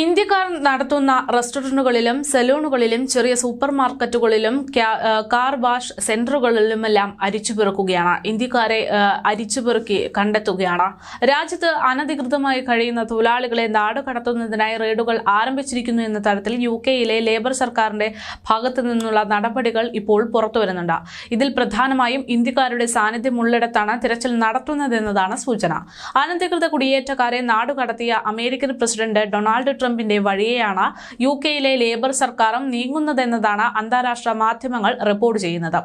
ഇന്ത്യക്കാർ നടത്തുന്ന റെസ്റ്റോറന്റുകളിലും സലൂണുകളിലും ചെറിയ സൂപ്പർ മാർക്കറ്റുകളിലും കാർ വാഷ് സെന്ററുകളിലുമെല്ലാം അരിച്ചുപെറുക്കുകയാണ്. ഇന്ത്യക്കാരെ അരിച്ചുപെറുക്കി കണ്ടെത്തുകയാണ്. രാജ്യത്ത് അനധികൃതമായി കഴിയുന്ന തൊഴിലാളികളെ നാടുകടത്തുന്നതിനായി റെയ്ഡുകൾ ആരംഭിച്ചിരിക്കുന്നു എന്ന തരത്തിൽ യു ലേബർ സർക്കാരിന്റെ ഭാഗത്തു നിന്നുള്ള നടപടികൾ ഇപ്പോൾ പുറത്തുവരുന്നുണ്ട് ഇതിൽ പ്രധാനമായും ഇന്ത്യക്കാരുടെ സാന്നിധ്യം ഉള്ളിടത്താണ് തിരച്ചിൽ നടത്തുന്നതെന്നതാണ് സൂചന. അനധികൃത കുടിയേറ്റക്കാരെ നാടുകടത്തിയ അമേരിക്കൻ പ്രസിഡന്റ് ഡൊണാൾഡ് ട്രംപിന്റെ വഴിയെയാണ് യു കെയിലെ ലേബർ സർക്കാരും നീങ്ങുന്നതെന്നതാണ് അന്താരാഷ്ട്ര മാധ്യമങ്ങൾ റിപ്പോർട്ട് ചെയ്യുന്നത്.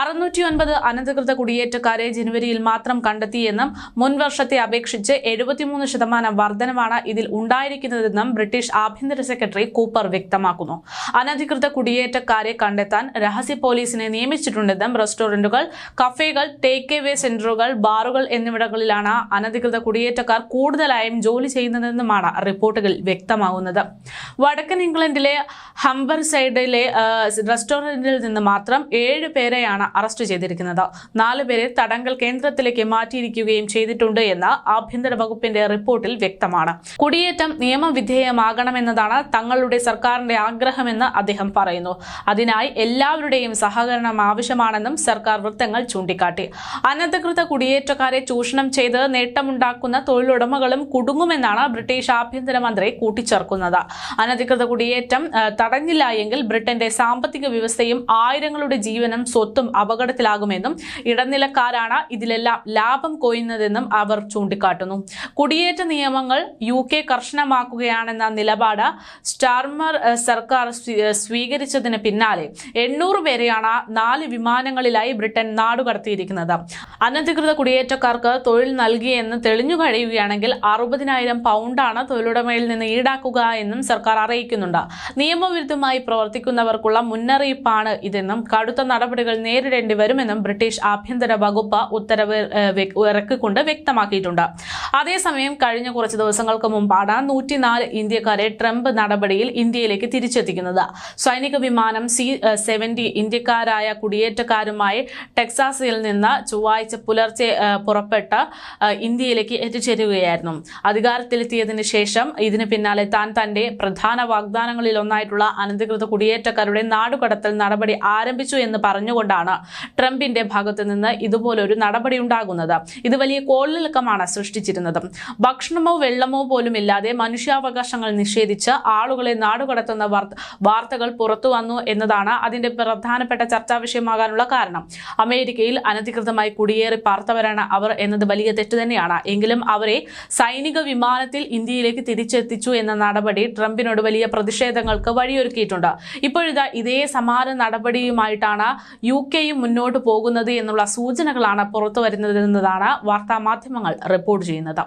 അറുന്നൂറ്റി ഒൻപത് അനധികൃത കുടിയേറ്റക്കാരെ ജനുവരിയിൽ മാത്രം കണ്ടെത്തിയെന്നും മുൻവർഷത്തെ അപേക്ഷിച്ച് എഴുപത്തിമൂന്ന് ശതമാനം വർധനവാണ് ഇതിൽ ഉണ്ടായിരിക്കുന്നതെന്നും ബ്രിട്ടീഷ് ആഭ്യന്തര സെക്രട്ടറി കൂപ്പർ വ്യക്തമാക്കുന്നു. അനധികൃത കുടിയേറ്റക്കാരെ കണ്ടെത്താൻ രഹസ്യ പോലീസിനെ നിയമിച്ചിട്ടുണ്ടെന്നും റെസ്റ്റോറന്റുകൾ കഫേകൾ ടേക്ക് എവേ സെന്ററുകൾ ബാറുകൾ എന്നിവിടങ്ങളിലാണ് അനധികൃത കുടിയേറ്റക്കാർ കൂടുതലായും ജോലി ചെയ്യുന്നതെന്നുമാണ് റിപ്പോർട്ടുകൾ വ്യക്തമാകുന്നത്. വടക്കൻ ഇംഗ്ലണ്ടിലെ ഹംബർ സൈഡിലെ റെസ്റ്റോറന്റിൽ നിന്ന് മാത്രം ഏഴ് പേരെയാണ് അറസ്റ്റ് ചെയ്തിരിക്കുന്നത്. നാല് പേരെ തടങ്കൽ കേന്ദ്രത്തിലേക്ക് മാറ്റിയിരിക്കുകയും ചെയ്തിട്ടുണ്ട് എന്ന് ആഭ്യന്തര വകുപ്പിന്റെ റിപ്പോർട്ടിൽ വ്യക്തമാണ്. കുടിയേറ്റം നിയമവിധേയമാകണമെന്നതാണ് തങ്ങളുടെ സർക്കാരിന്റെ ആഗ്രഹമെന്ന് അദ്ദേഹം പറയുന്നു. അതിനായി എല്ലാവരുടെയും സഹകരണം ആവശ്യമാണെന്നും സർക്കാർ വൃത്തങ്ങൾ ചൂണ്ടിക്കാട്ടി. അനധികൃത കുടിയേറ്റക്കാരെ ചൂഷണം ചെയ്ത് നേട്ടമുണ്ടാക്കുന്ന തൊഴിലുടമകളും കുടുങ്ങുമെന്നാണ് ബ്രിട്ടീഷ് ആഭ്യന്തരമന്ത്രി കൂട്ടിച്ചേർക്കുന്നത് അനധികൃത കുടിയേറ്റം തടഞ്ഞില്ല എങ്കിൽ ബ്രിട്ടന്റെ സാമ്പത്തിക വ്യവസ്ഥയും ആയിരങ്ങളുടെ ജീവനും സ്വത്തും അപകടത്തിലാകുമെന്നും ഇടനിലക്കാരാണ് ഇതിലെല്ലാം ലാഭം കൊയ്യുന്നതെന്നും അവർ ചൂണ്ടിക്കാട്ടുന്നു. കുടിയേറ്റ നിയമങ്ങൾ യു കെ കർശനമാക്കുകയാണെന്ന നിലപാട് സ്റ്റാർമർ സർക്കാർ സ്വീ- സ്വീകരിച്ചതിന് പിന്നാലെ എണ്ണൂറ് പേരെയാണ് നാല് വിമാനങ്ങളിലായി ബ്രിട്ടൻ നാടുകടത്തിയിരിക്കുന്നത് അനധികൃത കുടിയേറ്റക്കാർക്ക് തൊഴിൽ നൽകിയെന്ന് തെളിഞ്ഞു കഴിയുകയാണെങ്കിൽ അറുപതിനായിരം പൗണ്ടാണ് തൊഴിലുടമയിൽ നിന്ന് ഈടാക്കുക എന്നും സർക്കാർ അറിയിക്കുന്നുണ്ട്. നിയമവിരുദ്ധമായി പ്രവർത്തിക്കുന്നവർക്കുള്ള മുന്നറിയിപ്പാണ് ഇതെന്നും കടുത്ത നടപടികൾ നേരിടേണ്ടി വരുമെന്നും ബ്രിട്ടീഷ് ആഭ്യന്തര വകുപ്പ് ഉത്തരവ് ഇറക്കിക്കൊണ്ട് വ്യക്തമാക്കിയിട്ടുണ്ട്. അതേസമയം കഴിഞ്ഞ കുറച്ച് ദിവസങ്ങൾക്ക് മുമ്പാണ് നൂറ്റിനാല് ഇന്ത്യക്കാരെ ട്രംപ് നടപടിയിൽ ഇന്ത്യയിലേക്ക് തിരിച്ചെത്തിക്കുന്നത്. സൈനിക വിമാനം സി സെവന്റി ഇന്ത്യക്കാരായ കുടിയേറ്റക്കാരുമായി ടെക്സാസിൽ നിന്ന് ചൊവ്വാഴ്ച പുലർച്ചെ പുറപ്പെട്ട് ഇന്ത്യയിലേക്ക് എത്തിച്ചേരുകയായിരുന്നു. അധികാരത്തിലെത്തിയതിനു ശേഷം ഇതിന് പിന്നാലെ താൻ തന്റെ പ്രധാന വാഗ്ദാനങ്ങളിൽ ഒന്നായിട്ടുള്ള അനധികൃത കുടിയേറ്റക്കാരുടെ നാടുകടത്തൽ നടപടി ആരംഭിച്ചു എന്ന് പറഞ്ഞുകൊണ്ടാണ് ട്രംപിന്റെ ഭാഗത്തു നിന്ന് ഇതുപോലൊരു നടപടി ഉണ്ടാകുന്നത്. ഇത് വലിയ കോളിളക്കമാണ് സൃഷ്ടിച്ചിരുന്നത്. ഭക്ഷണമോ വെള്ളമോ പോലും ഇല്ലാതെ മനുഷ്യാവകാശങ്ങൾ നിഷേധിച്ച് ആളുകളെ നാടുകടത്തുന്ന വാർത്ത- വാർത്തകൾ പുറത്തു വന്നു എന്നതാണ് അതിന്റെ പ്രധാനപ്പെട്ട ചർച്ചാ വിഷയമാകാനുള്ള കാരണം. അമേരിക്കയിൽ അനധികൃതമായി കുടിയേറി പാർത്തവരാണ് അവർ എന്നത് വലിയ തെറ്റ് തന്നെയാണ്. എങ്കിലും അവരെ സൈനിക വിമാനത്തിൽ ഇന്ത്യയിലേക്ക് തിരിച്ചെത്തിച്ചു എന്ന നടപടി ട്രംപിനോട് വലിയ പ്രതിഷേധങ്ങൾക്ക് വഴിയൊരുക്കിയിട്ടുണ്ട്. ഇപ്പോഴിതാ ഇതേ സമാന നടപടിയുമായിട്ടാണ് യു കെയും മുന്നോട്ട് പോകുന്നത് എന്നുള്ള സൂചനകളാണ് പുറത്തു വരുന്നതെന്നതാണ് വാർത്താ മാധ്യമങ്ങൾ റിപ്പോർട്ട് ചെയ്യുന്നത്.